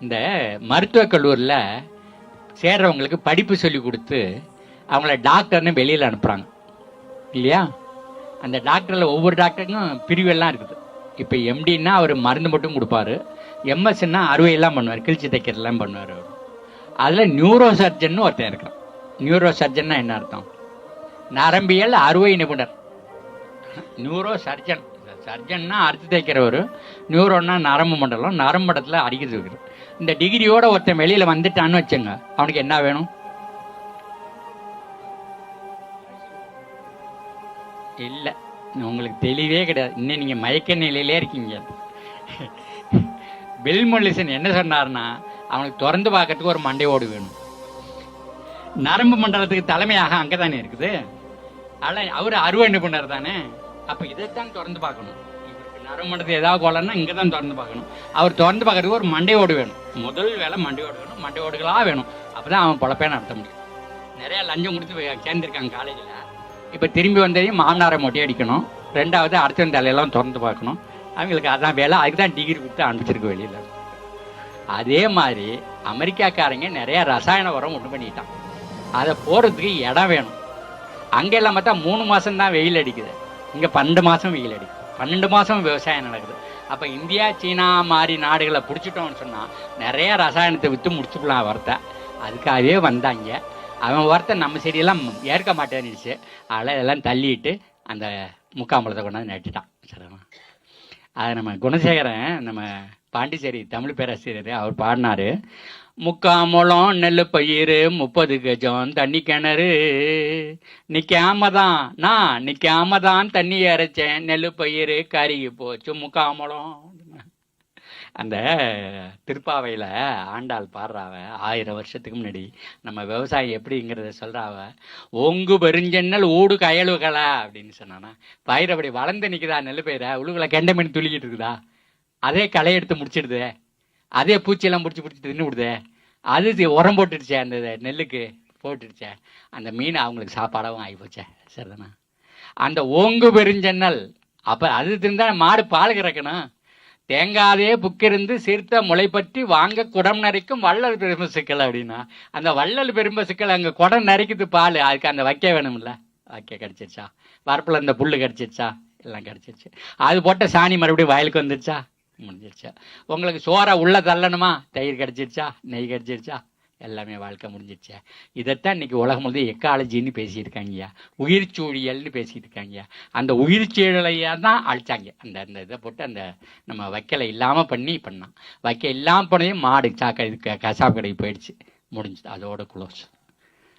இந்த மருத்துவக் கல்லூரியில் சேர்றவங்களுக்கு படிப்பு சொல்லி கொடுத்து அவங்கள டாக்டர்னு வெளியில் அனுப்புகிறாங்க இல்லையா? அந்த டாக்டரில் ஒவ்வொரு டாக்டருக்கும் பிரிவெல்லாம் இருக்குது. இப்போ எம்டின்னா அவர் மருந்து மட்டும் கொடுப்பாரு. எம்எஸ்ன்னா அறுவையெல்லாம் பண்ணுவார். கிழிச்சி தைக்கிறதெல்லாம் பண்ணுவார் அவர். அதில் நியூரோ சர்ஜன் ஒருத்தன் இருக்கான். நியூரோ சர்ஜன்னா என்ன அர்த்தம்? நரம்பியல் அறுவை நிபுணர். நியூரோ சர்ஜன் சர்ஜன்னா அறுத்து தைக்கிறவர். நியூரோன்னா நரம்பு மண்டலம். நரம்பு மண்டலத்தில் அடிக்கிறது வைக்கிறது இந்த டிகிரியோட ஒருத்தன் வெளியில் வந்துட்டான்னு வச்சுங்க. அவனுக்கு என்ன வேணும்? இல்லை உங்களுக்கு தெளிவே கிடையாது. இன்னும் நீங்கள் மயக்க நிலையிலே இருக்கீங்க. பில் மொல்லிசன் என்ன சொன்னார்னா அவனுக்கு திறந்து பார்க்கறதுக்கு ஒரு மண்டை ஓடு வேணும். நரம்பு மண்டலத்துக்கு தலைமையாக அங்கே தானே இருக்குது? ஆனால் அவர் அறுவை நிபுணர் தானே? அப்போ இதைத்தான் திறந்து பார்க்கணும். இவருக்கு ஏதாவது கொலைன்னா இங்கே தான் திறந்து பார்க்கணும். அவர் திறந்து பார்க்கறதுக்கு ஒரு மண்டை ஓடு வேணும். முதல் வேலை மண்டை ஓடு வேணும். மண்டை ஓடுகளாக வேணும். அப்போ தான் அவன் பொழப்பே நடத்த முடியும். நிறையா லஞ்சம் கொடுத்து சேர்ந்துருக்காங்க காலேஜில் இப்போ திரும்பி வந்ததையும் மாமனாரை மொட்டை அடிக்கணும். ரெண்டாவது அடுத்த தலையெல்லாம் திறந்து பார்க்கணும். அவங்களுக்கு அதான் வேலை. அதுக்கு தான் டிகிரி கொடுத்து அனுப்பிச்சிருக்க வெளியில் அதே மாதிரி அமெரிக்காக்காரங்க நிறைய ரசாயன உரம் ஒன்று பண்ணிட்டான். அதை போகிறதுக்கு இடம் வேணும். அங்கெல்லாம் பார்த்தா மூணு மாதம் தான் வெயில் அடிக்குது. இங்கே பன்னெண்டு மாதம் வெயில் அடிக்குது பன்னெண்டு மாதம் விவசாயம் நடக்குது. அப்போ இந்தியா சீனா மாதிரி நாடுகளை பிடிச்சிட்டோம்னு சொன்னால் நிறைய ரசாயனத்தை விற்று முடிச்சுக்கலாம் வரத்தை. அதுக்காகவே வந்தாங்க. அவன் ஒருத்த நம்ம செடியெல்லாம் ஏற்க மாட்டேன்னுச்சு. அதெல்லாம் இதெல்லாம் தள்ளிட்டு அந்த முக்காம்பழத்தை கொண்டாந்து நட்டுட்டான். சரிமா அது நம்ம குணசேகரன் நம்ம பாண்டிச்சேரி தமிழ் பேராசிரியர் அவர் பாடினாரு. முக்காமலம் நெல் பயிர் முப்பது கஜம் தண்ணி கிணறு. நிற்காம தான் நான் நிற்காம தான் தண்ணி இறைச்சேன் நெல் பயிர் கருகி போச்சு முக்காமலம் அந்த திருப்பாவையில் ஆண்டாள் பாடுறாவ ஆயிரம் வருஷத்துக்கு முன்னாடி. நம்ம விவசாயம் எப்படிங்கிறத சொல்கிறாவ ஒங்கு பெருஞ்சென்னல் ஊடு கயலுகளா? அப்படின்னு சொன்னானா. பயிர் அப்படி வளர்ந்து நிற்குதா நெல் பயிரை? உழுகுல கெண்டை துளிக்கிட்டு இருக்குதா? அதே களை எடுத்து முடிச்சிடுது. அதே பூச்சியெல்லாம் பிடிச்சி பிடிச்சி தின்னு விடுதே. அது உரம் போட்டுடுச்சே அந்த நெல்லுக்கு போட்டுடுச்சே. அந்த மீன் அவங்களுக்கு சாப்பாடாகவும் ஆகி போச்சே. சரிதானா? அந்த ஓங்கு பெருஞ்சன்னல் அப்போ அது திருந்தா மாடு பால் கறக்கணும். தேங்காதே புக்கிருந்து சிறுத்த முளைப்பற்றி வாங்க குடம் நரைக்கும் வள்ளல் பெரும்ப சிக்கல் அப்படின்னா அந்த வள்ளல் பெரும்ப சிக்கல் அங்கே குடம் நரைக்குது பால் அதுக்கு அந்த வைக்க வேணும்ல? வைக்க கிடச்சிருச்சா? வரப்பில் அந்த புல் கிடச்சிருச்சா? எல்லாம் கிடச்சிருச்சு. அது போட்ட சாணி மறுபடியும் வயலுக்கு வந்துருச்சா? முடிஞ்சிருச்சா? உங்களுக்கு சோறை உள்ள தள்ளணுமா? தயிர் கிடச்சிருச்சா? நெய் கிடச்சிருச்சா? எல்லாமே வாழ்க்கை முடிஞ்சிருச்சா? இதைத்தான் இன்னைக்கு உலகம் முழுது எக்காலஜின்னு பேசியிருக்காங்கய்யா. உயிர் சூழியல்னு பேசிட்டு இருக்காங்கய்யா அந்த உயிர் சூழலையாக தான் அழிச்சாங்க. அந்த அந்த இதை போட்டு அந்த நம்ம வைக்கலை இல்லாமல் பண்ணி பண்ணான். வைக்க இல்லாமல் போனதையும் மாடு சாக்கடை இது க- கசாப்பு கடைக்கு போயிடுச்சு. முடிஞ்சுது அதோட குளோஸ்.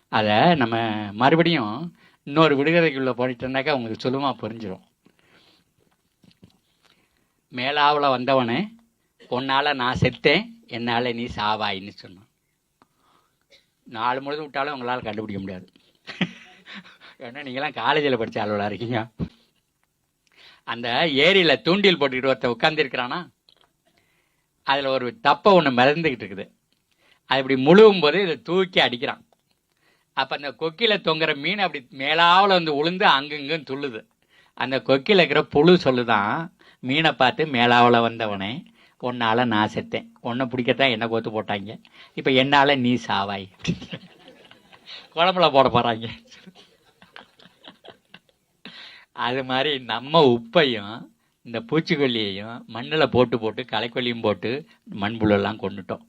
அதை நம்ம மறுபடியும் இன்னொரு விடுகதைக்குள்ளே போயிட்டோம்னாக்கா உங்களுக்கு சுலமாக புரிஞ்சிடும் மேலாவில் வந்தவனே உன்னால் நான் செத்தேன் என்னால் நீ சாவாயின்னு சொன்னான். நாலு முழுது விட்டாலும் உங்களால் கண்டுபிடிக்க முடியாது. ஏன்னா நீங்களாம் காலேஜில் படித்த ஆளுவலாக இருக்கீங்க. அந்த ஏரியில் தூண்டில் போட்டுக்கிட்டு ஒருத்த உட்காந்துருக்கிறானா அதில் ஒரு தப்பை ஒன்று மிதந்துக்கிட்டு இருக்குது. அது இப்படி முழுவும் போது இதை தூக்கி அடிக்கிறான். அப்போ அந்த கொக்கியில் தொங்குற மீன் அப்படி மேலாவில் வந்து உளுந்து அங்கங்கும் துள்ளுது. அந்த கொக்கியில் இருக்கிற புழு சொல்லுதான் மீனை பார்த்து மேலாவில் வந்தவனே உன்னால் நான் செத்தேன். உன்னை பிடிக்கத்தான் என்ன கோத்து போட்டாங்க. இப்போ என்னால் நீ சாவாய். குழம்புல போட போகிறாங்க அது மாதிரி நம்ம உப்பையும் இந்த பூச்சிக்கொல்லியையும் மண்ணில் போட்டு போட்டு களைக்கொல்லியும் போட்டு மண்புழுலாம் கொண்டுட்டோம்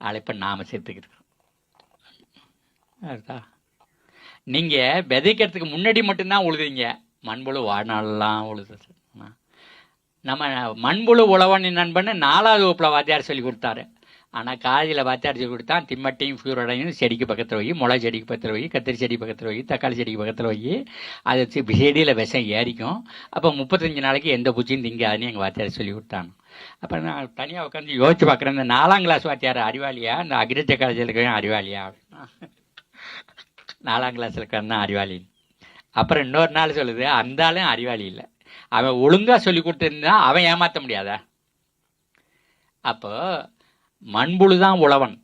அதை இப்போ நாம் சேர்த்துக்கிட்டு அதுதான் நீங்கள் விதைக்கிறதுக்கு முன்னாடி மட்டும்தான் உழுதுங்க மண்புழு வாழ்நாளெல்லாம் உழுது. நம்ம மண்புழு உழவன் நண்பன்னு நாலாவது வகுப்பில் வாத்தியார் சொல்லி கொடுத்தாரு. ஆனால் காலேஜில் வாத்தியார் சொல்லி கொடுத்தா திம்மட்டையும் ஃபியூரடையும் செடிக்கு பக்கத்தில் வை முளை செடிக்கு பக்கத்தில் வை கத்திரி செடி பக்கத்தில் வை தக்காளி செடிக்கு பக்கத்தில் வை அது வச்சு செடியில் விஷம் ஏறிக்கும். அப்போ முப்பத்தஞ்சு நாளைக்கு எந்த பூச்சியும் திங்காதுன்னு எங்கள் வாத்தியார் சொல்லி கொடுத்தாங்க. அப்போ நான் தனியாக உட்காந்து யோசிச்சு பார்க்குறேன் இந்த நாலாம் கிளாஸ் வாத்தியார் அறிவாளியா? இந்த அக்ரிஜ காலேஜில் இருக்கிறவன் அறிவாளியா? நாலாம் கிளாஸில் இருக்கிறதான் அறிவாளி அப்புறம் இன்னொரு நாள் சொல்லுது அந்த ஆளும் அறிவாளி இல்லை. அவன் ஒழுங்காக சொல்லி கொடுத்துருந்தா அவன் ஏமாற்ற முடியாதா? அப்போ மண்புழு தான் உழவன்.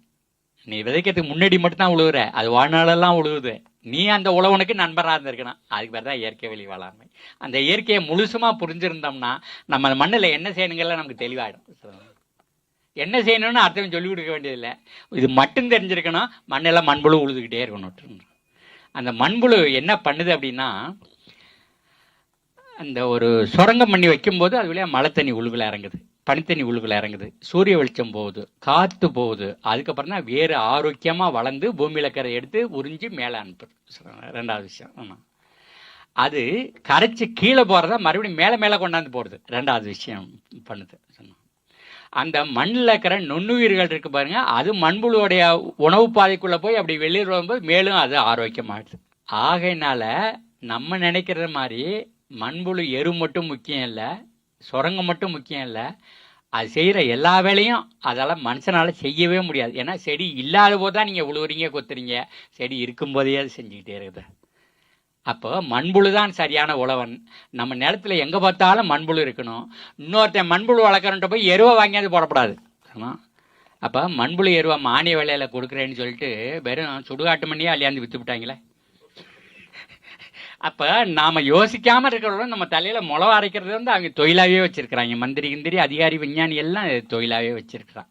நீ விதைக்கிறதுக்கு முன்னாடி மட்டும்தான் உழுவுற. அது வாழ்நாளெல்லாம் உழுவுது. நீ அந்த உழவனுக்கு நண்பராக இருந்திருக்கணும். அதுக்கு பேர் தான் இயற்கை வழி வேளாண்மை. அந்த இயற்கையை முழுசுமாக புரிஞ்சிருந்தோம்னா நம்ம மண்ணில் என்ன செய்யணுங்கிறத நமக்கு தெளிவாயிடும். என்ன செய்யணும்னு அர்த்தம் சொல்லிக் கொடுக்க வேண்டியதில்லை. இது மட்டும் தெரிஞ்சிருக்கணும். மண்ணெல்லாம் மண்புழு உழுதுகிட்டே இருக்கணும். அந்த மண்புழு என்ன பண்ணுது அப்படின்னா அந்த ஒரு சுரங்கம் பண்ணி வைக்கும்போது அது வழியாக மழை தண்ணி உழுவில் இறங்குது. பனித்தண்ணி உழுவில் இறங்குது. சூரிய வெளிச்சம் போகுது. காற்று போகுது. அதுக்கப்புறம் தான் வேறு ஆரோக்கியமாக வளர்ந்து பூமியில் இருக்கிற எடுத்து உறிஞ்சி மேலே அனுப்புது ரெண்டாவது விஷயம். ஆமாம் அது கரைச்சி கீழே போகிறத மறுபடியும் மேலே மேலே கொண்டாந்து போடுது ரெண்டாவது விஷயம் பண்ணுது. சொன்னோம். அந்த மண்ணில் இருக்கிற நுண்ணுயிர்கள் இருக்கு பாருங்க. அது மண்புழுவோடைய உணவு பாதைக்குள்ளே போய் அப்படி வெளியில் வரும்போது மேலும் அது ஆரோக்கியமாகுது. ஆகையினால நம்ம நினைக்கிற மாதிரி மண்புழு எரு மட்டும் முக்கியம் இல்லை சுரங்கம் மட்டும் முக்கியம் இல்லை. அது செய்கிற எல்லா வேலையும் அதால் மனுஷனால் செய்யவே முடியாது. ஏன்னா செடி இல்லாத போது தான் நீங்கள் உழுவுறீங்க கொத்துறீங்க. செடி இருக்கும்போதே அது செஞ்சுக்கிட்டே இருக்குது. அப்போ மண்புழு தான் சரியான உழவன். நம்ம நிலத்துல எங்கே பார்த்தாலும் மண்புழு இருக்கணும். இன்னொருத்தன் மண்புழு வளர்க்குறன்ட்டு போய் எருவை வாங்கியாவது போடக்கூடாது ஆமாம் அப்போ மண்புழு எருவை மானிய விலையில் கொடுக்குறேன்னு சொல்லிட்டு வெறும் சுடுகாட்டு மண்ணியே அள்ளியாந்து விற்று விட்டாங்களே அப்போ நாம் யோசிக்காமல் இருக்கிறவங்க நம்ம தலையில் முளை அரைக்கிறது வந்து அவங்க தொழிலாகவே வச்சுருக்கிறாங்க. மந்திரி கிந்திரி அதிகாரி விஞ்ஞானி எல்லாம் தொழிலாகவே வச்சுருக்கிறான்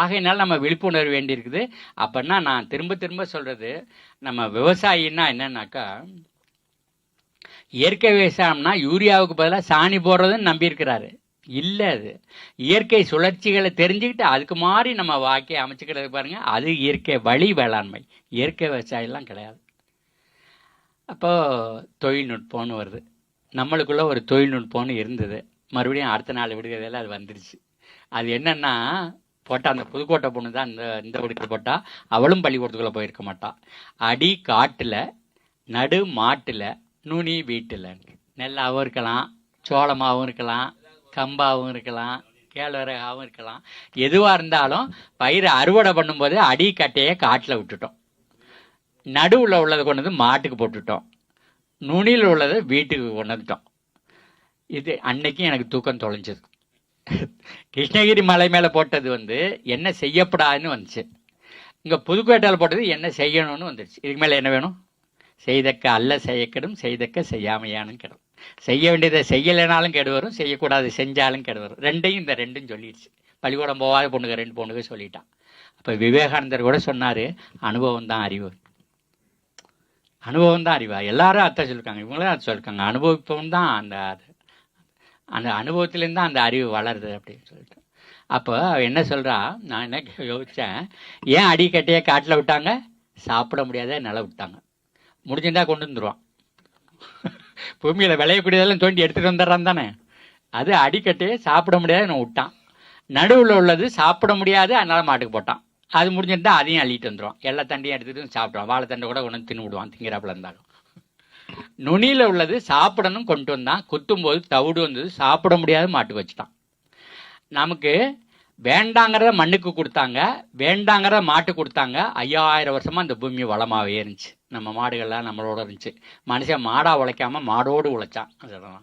ஆகையினால நம்ம விழிப்புணர்வு வேண்டியிருக்குது. அப்படின்னா நான் திரும்ப திரும்ப சொல்கிறது நம்ம விவசாயின்னா என்னன்னாக்கா இயற்கை விவசாயம்னா யூரியாவுக்கு பதிலாக சாணி போடுறதுன்னு நம்பியிருக்கிறாரு. இல்லை அது. இயற்கை சுழற்சிகளை தெரிஞ்சுக்கிட்டு அதுக்கு மாதிரி நம்ம வாழ்க்கையை அமைச்சுக்கிறது பாருங்கள் அது இயற்கை வழி வேளாண்மை. இயற்கை விவசாயம்லாம் கிடையாது. அப்போ தொழில்நுட்பம்னு வருது. நம்மளுக்குள்ள ஒரு தொழில்நுட்பம்னு இருந்தது. மறுபடியும் அடுத்த நாள் விடுகிறதில் அது வந்துருச்சு. அது என்னன்னா போட்டால் அந்த புதுக்கோட்டை பொண்ணு தான் இந்த இந்த விடுக்கு போட்டால் அவளும் பள்ளிக்கூடத்துக்குள்ளே போயிருக்க மாட்டான் அடி காட்டில் நடு மாட்டில் நுனி வீட்டில். நெல்லாகவும் இருக்கலாம் சோளமாகவும் இருக்கலாம் கம்பாகவும் இருக்கலாம் கேழ்வரகாவும் இருக்கலாம். எதுவாக இருந்தாலும் பயிரை அறுவடை பண்ணும்போது அடி கட்டையை காட்டில் விட்டுட்டோம். நடுவில் உள்ளதை கொண்டு வந்து மாட்டுக்கு போட்டுட்டோம். நுனியில் உள்ளதை வீட்டுக்கு கொண்டு வந்துட்டோம். இது அன்னைக்கு எனக்கு தூக்கம் தொலைஞ்சது. கிருஷ்ணகிரி மலை மேலே போட்டது வந்து என்ன செய்யப்படாதுன்னு வந்துச்சு. இங்கே புதுக்கோட்டையில் போட்டது என்ன செய்யணும்னு வந்துடுச்சு இதுக்கு மேலே என்ன வேணும்? செய்தக்க அல்ல செய்யக்கெடும் செய்தக்க செய்யாமையானும் கெடும். செய்ய வேண்டியதை செய்யலைனாலும் கெடு வரும் செய்யக்கூடாது செஞ்சாலும் கெடு வரும். ரெண்டையும் இந்த ரெண்டும் சொல்லிடுச்சு பள்ளிக்கூடம் போகாத பொண்ணுங்க ரெண்டு பொண்ணுங்க சொல்லிட்டான். அப்போ விவேகானந்தர் கூட சொன்னார் அனுபவம் தான் அறிவு. அனுபவம் தான் அறிவா. எல்லாரும் அத்தை சொல்லியிருக்காங்க இவங்களும் அதை சொல்லியிருக்காங்க அனுபவிப்பவன் தான் அந்த அது அந்த அனுபவத்திலேருந்து தான் அந்த அறிவு வளருது அப்படின்னு சொல்லிட்டு. அப்போ என்ன சொல்கிறா நான் என்ன யோசித்தேன் ஏன் அடிக்கட்டையை காட்டில் விட்டாங்க? சாப்பிட முடியாத நில விட்டாங்க. முடிஞ்சிருந்தா கொண்டு வந்துடுவான் பூமியில் விளையக்கூடியதெல்லாம் தோண்டி எடுத்துகிட்டு வந்துடுறான் தானே. அது அடிக்கட்டையே சாப்பிட முடியாத நான் விட்டான். நடுவில் உள்ளது சாப்பிட முடியாது. அதனால் மாட்டுக்கு போட்டான். அது முடிஞ்சிருந்தா அதையும் அள்ளிட்டு வந்துடும் எல்லா தண்டையும் எடுத்துட்டு சாப்பிடுவான் வாழைத்தண்டை கூட கொண்டு தின்னு விடுவான். திங்கிறாப்புல இருந்தாலும். நுனியில் உள்ளது சாப்பிடணும் கொண்டு வந்தான். குத்தும்போது தவிடு வந்தது. சாப்பிட முடியாத மாட்டுக்கு வச்சுட்டான். நமக்கு வேண்டாங்கிறத மண்ணுக்கு கொடுத்தாங்க. வேண்டாங்கிறத மாட்டுக்கு கொடுத்தாங்க. ஐயாயிரம் வருஷமாக அந்த பூமி வளமாகவே இருந்துச்சு. நம்ம மாடுகள்லாம் நம்மளோட இருந்துச்சு. மனுஷன் மாடாக உழைக்காம மாடோடு உழைச்சான். அதெல்லாம்.